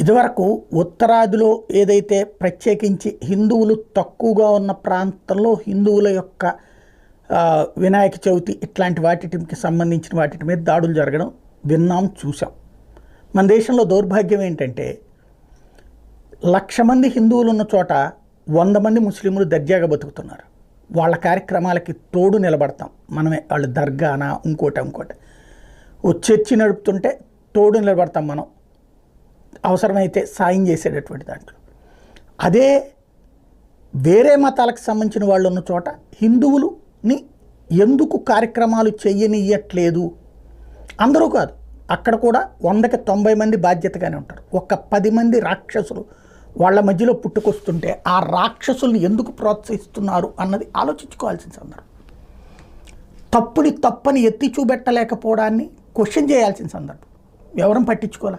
ఇదివరకు ఉత్తరాదిలో ఏదైతే ప్రత్యేకించి హిందువులు తక్కువగా ఉన్న ప్రాంతంలో హిందువుల యొక్క వినాయక చవితి ఇట్లాంటి వాటికి సంబంధించిన వాటి మీద దాడులు జరగడం విన్నాం చూసాం మన దేశంలో దౌర్భాగ్యం ఏంటంటే లక్ష మంది హిందువులు ఉన్న చోట వంద మంది ముస్లింలు దర్జాగా బతుకుతున్నారు. వాళ్ళ కార్యక్రమాలకి తోడు నిలబడతాం. మనమే వాళ్ళు దర్గానా ఇంకోటి ఇంకోటి. ఓ చర్చి నడుపుతుంటే తోడు నిలబడతాం మనం. అవసరమైతే సాయం చేసేటటువంటి దాంట్లో. అదే వేరే మతాలకు సంబంధించిన వాళ్ళు ఉన్న చోట హిందువులుని ఎందుకు కార్యక్రమాలు చెయ్యనియట్లేదు అందరూ కాదు. అక్కడ కూడా వందకి తొంభై మంది బాధ్యతగానే ఉంటారు. ఒక పది మంది రాక్షసులు వాళ్ళ మధ్యలో పుట్టుకొస్తుంటే ఆ రాక్షసుల్ని ఎందుకు ప్రోత్సహిస్తున్నారు అన్నది ఆలోచించుకోవాల్సిన సందర్భం. తప్పుని తప్పని ఎత్తి చూపెట్టలేకపోవడాన్ని క్వశ్చన్ చేయాల్సిన సందర్భం. ఎవరం పట్టించుకోలే?